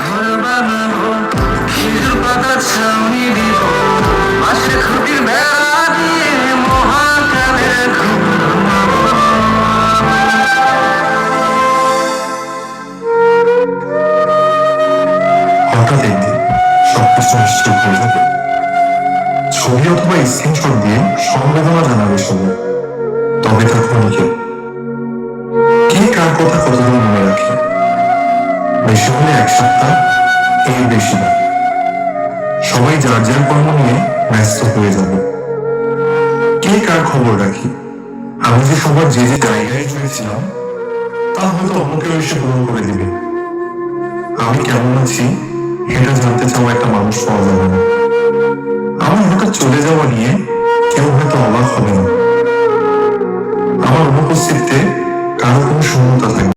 ঘর বানাবো। খেজুর পাতা ছাউনি দিব। পাশে খুঁটির বেড়া দিয়ে মহাকালের ঘুম হঠাৎ ছবি অথবা স্ক্রিনশট দিয়ে সংবেদনা জানাবে সবাই তবে তা ক্ষণিকে কে কার কথা কতদিন বেশি হলে এক সপ্তাহ এর বেশি না। সবাই যার যার কর্ম নিয়ে ব্যস্ত হয়ে যাবে। কে কার খবর রাখি? আমি যে সবার যে যে জায়গায় জুড়েছিলাম তা হয়তো অন্য কেউ এসে পূরণ করে দিবে। আমি কেমন আছি এটা জানতে চাওয়া একটা মানুষ পাওয়া যাবে না। আমার হঠাৎ চলে যাওয়া নিয়ে কেউ হয়তো অবাক হবে না। আমার অনুপস্থিতিতে কারও কোনো শূন্যতা।